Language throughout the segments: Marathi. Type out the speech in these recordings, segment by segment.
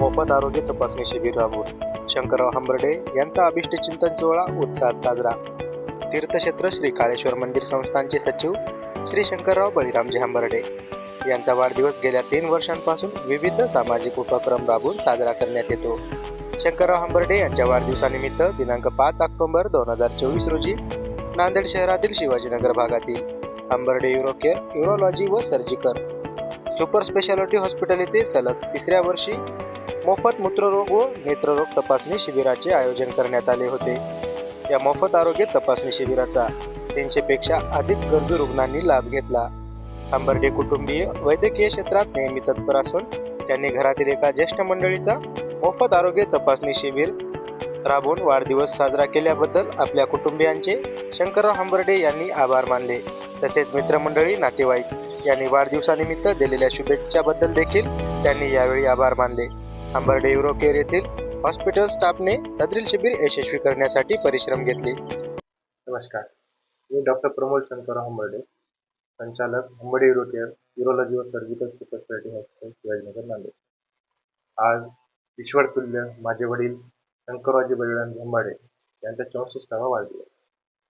मोफत आरोग्य तपासणी शिबिर राबवून शंकरराव हंबर्डे यांचा अभिष्ट चिंतन सोहळा उत्साहात साजरा. तीर्थक्षेत्र श्री काळेश्वर मंदिर संस्थानचे सचिव श्री शंकरराव बळीरामजी हंबर्डे यांचा वाढदिवस गेल्या तीन वर्षांपासून विविध सामाजिक उपक्रम राबवून साजरा करण्यात येतो. शंकरराव हंबर्डे यांच्या वाढदिवसानिमित्त दिनांक पाच ऑक्टोबर दोन हजार चोवीस रोजी नांदेड शहरातील शिवाजीनगर भागातील हंबर्डे युरोकेअर युरोलॉजी व सर्जिकल सुपर स्पेशालिटी हॉस्पिटल येथे सलग तिसऱ्या वर्षी मोफत मूत्ररोग व नेत्ररोग तपासणी शिबिराचे आयोजन करण्यात आले होते. या मोफत आरोग्य तपासणी शिबिराचा तीनशे पेक्षा अधिक गरजू रुग्णांनी लाभ घेतला. हंबर्डे कुटुंबीय वैद्यकीय क्षेत्रात नेहमी तत्पर असून त्यांनी घरातील एका ज्येष्ठ मंडळीचा मोफत आरोग्य तपासणी शिबिर राबवून वाढदिवस साजरा केल्याबद्दल आपल्या कुटुंबियांचे शंकरराव हंबर्डे यांनी आभार मानले. तसेच मित्रमंडळी नातेवाईक यांनी वाढदिवसानिमित्त दिलेल्या शुभेच्छाबद्दल देखील त्यांनी यावेळी आभार मानले. अंबर्डे युरोकेअर येथील हॉस्पिटल स्टाफने सदरील शिबिर यशस्वी करण्यासाठी परिश्रम घेतले. नमस्कार. मी डॉक्टर प्रमोद शंकरराव हंबर्डे संचालक हंबर्डे युरोकेअर युरोलॉजी व surgical super speciality hospital Shivajinagar Nanded. आज ईश्वरतुल्य माझे वडील शंकररावजी बळीराम झंबाडे यांचा चौसष्टावा वाढदिवस.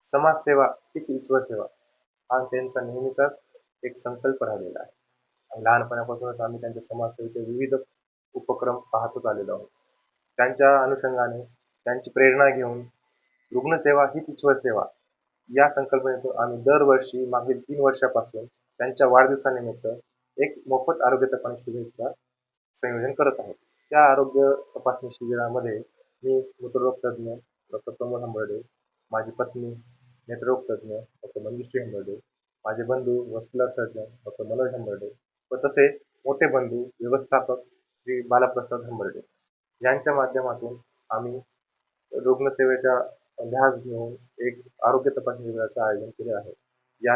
समाजसेवा हीच ईश्वर सेवा. हा त्यांचा नेहमीचाच एक संकल्प राहिलेला आहे. आणि लहानपणापासूनच आम्ही त्यांच्या समाजसेवेचे विविध उपक्रम पाहतच आलेलो आहोत. त्यांच्या अनुषंगाने त्यांची प्रेरणा घेऊन रुग्णसेवा ही ईश्वर सेवा. या संकल्पनेतून आम्ही दरवर्षी मागील तीन वर्षापासून त्यांच्या वाढदिवसानिमित्त एक मोफत आरोग्य तपासणी शिबिराचा संयोजन करत आहोत. त्या आरोग्य तपासणी शिबिरामध्ये मी मूत्ररोग तज्ज्ञ डॉक्टर प्रमोद हंबर्डे माझी पत्नी नेत्ररोग तज्ज्ञ डॉक्टर मंजुश्री हंबर्डे माझे बंधू vascular surgeon doctor Manoj Hambarde व तसेच मोठे बंधू व्यवस्थापक श्री बालाप्रसाद हंबर्डे. यांच्या माध्यमातून आम्ही रुग्णसेवेच्या ध्यास घेऊन एक आरोग्य तपासणी शिबिराचं आयोजन केले आहे. या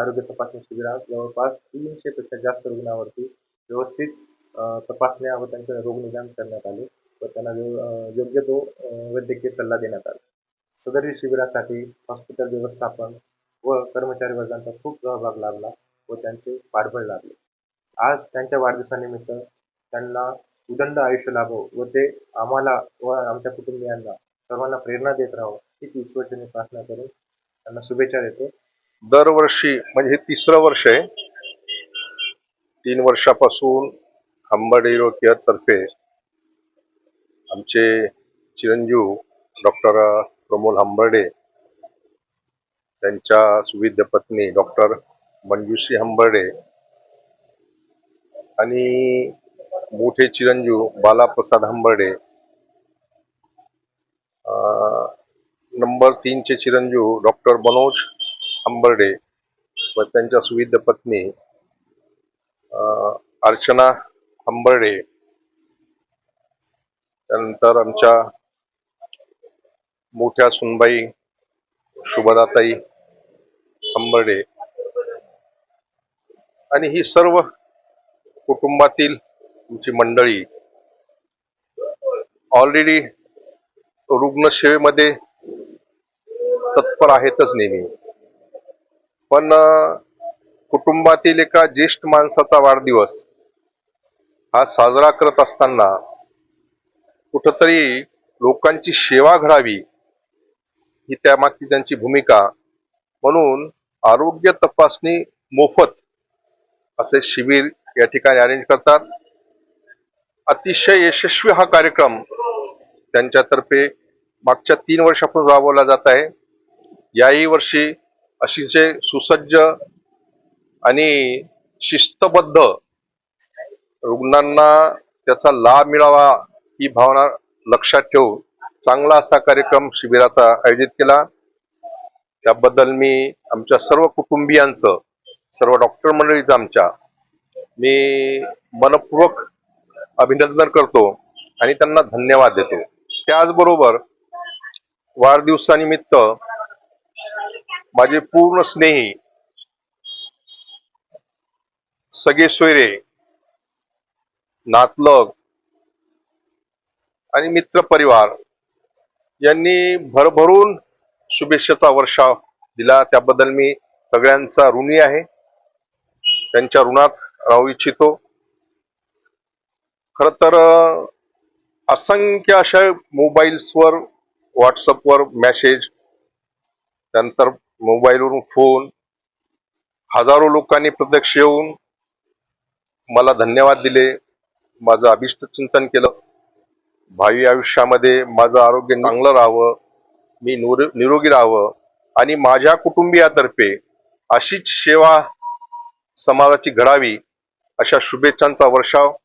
आरोग्य तपासणी शिबिरात जवळपास तीनशेपेक्षा जास्त रुग्णावरती व्यवस्थित तपासण्या व त्यांचं रोगनिदान करण्यात आले व त्यांना व्यव- योग्य तो वैद्यकीय सल्ला देण्यात आला. सदरील शिबिरासाठी हॉस्पिटल व्यवस्थापन व कर्मचारी वर्गांचा खूप सहभाग लाभला व त्यांचे पाठबळ लागले आज त्यांच्या वाढदिवसानिमित्त त्यांना उदंड आयुष्य लाभो व ते आम्हाला व आमच्या कुटुंबियांना सर्वांना प्रेरणा देत राहो हीच ईश्वरजीने प्रार्थना करून त्यांना शुभेच्छा देतो. दरवर्षी म्हणजे हे तिसरं वर्ष आहे. तीन वर्षापासून हंबर्डे हिरो केअरतर्फे आमचे चिरंजीव डॉक्टर प्रमोद हंबर्डे त्यांच्या सुविध पत्नी डॉक्टर मंजुश्री हंबर्डे आणि मोठे चिरंजीव बालाप्रसाद हंबर्डे. नंबर तीनचे चिरंजीव डॉक्टर मनोज हंबर्डे व त्यांच्या सुविध्य पत्नी अर्चना हंबर्डे. त्यानंतर आमच्या मोठ्या सुनबाई शुभदाताई हंबर्डे आणि ही सर्व कुटुंबातील तुमची मंडळी ऑलरेडी रुग्णसेवेमध्ये तत्पर आहेतच नेहमी. पण कुटुंबातील एका ज्येष्ठ माणसाचा वाढदिवस हा साजरा करत असताना कुठंतरी लोकांची सेवा घडावी ही त्यामागची त्यांची भूमिका म्हणून आरोग्य तपासणी मोफत असे शिबिर या ठिकाणी अरेंज करतात. अतिशय यशस्वी हा कार्यक्रम त्यांच्यातर्फे मागच्या तीन वर्षापासून राबवला जात आहे. याही वर्षी अतिशय सुसज्ज आणि शिस्तबद्ध रुग्णांना त्याचा लाभ मिळावा ही भावना लक्षात ठेवून चांगला असा कार्यक्रम शिबिराचा आयोजित केला. त्याबद्दल मी आमच्या सर्व कुटुंबियांचं सर्व डॉक्टर मंडळीचं आमच्या मी मनपूर्वक अभिनंदन करतो आणि त्यांना धन्यवाद देतो. त्याचबरोबर वाढदिवसानिमित्त माझे पूर्ण स्नेही सगळे सोयरे नातलग आणि मित्र परिवार यांनी भरभरून शुभेच्छेचा वर्षाव दिला. त्याबद्दल मी सगळ्यांचा ऋणी आहे. त्यांच्या ऋणात राहू इच्छितो. खर तर असंख्य अशा मोबाईल्सवर व्हॉट्सअपवर मेसेज त्यानंतर मोबाईलवरून फोन हजारो लोकांनी प्रत्यक्ष येऊन मला धन्यवाद दिले. माझं अभिष्ट चिंतन केलं. भावी आयुष्यामध्ये माझं आरोग्य चांगलं राहावं. मी निरो- निरोगी राहावं आणि माझ्या कुटुंबियातर्फे अशीच सेवा समाजाची घडावी अशा शुभेच्छांचा वर्षाव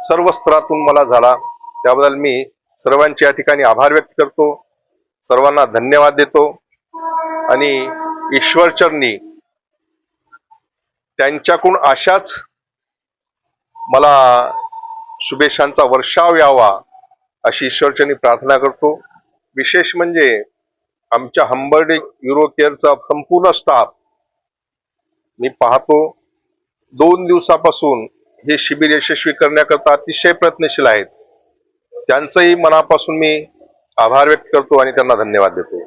सर्व स्तरातून मला झाला. त्याबद्दल मी सर्वांचे या ठिकाणी आभार व्यक्त करतो. सर्वांना धन्यवाद देतो. आणि ईश्वरचरणी त्यांच्याकडून अशाच मला शुभेच्छांचा वर्षाव यावा अशी ईश्वरचरणी प्रार्थना करतो. विशेष म्हणजे आमच्या हंबर्डे युरो केअरचा संपूर्ण स्टाफ मी पाहतो दोन दिवसापासून हे शिबिर यशस्वी करण्याकरता अतिशय प्रयत्नशील आहेत. त्यांचंही मनापासून मी आभार व्यक्त करतो आणि त्यांना धन्यवाद देतो.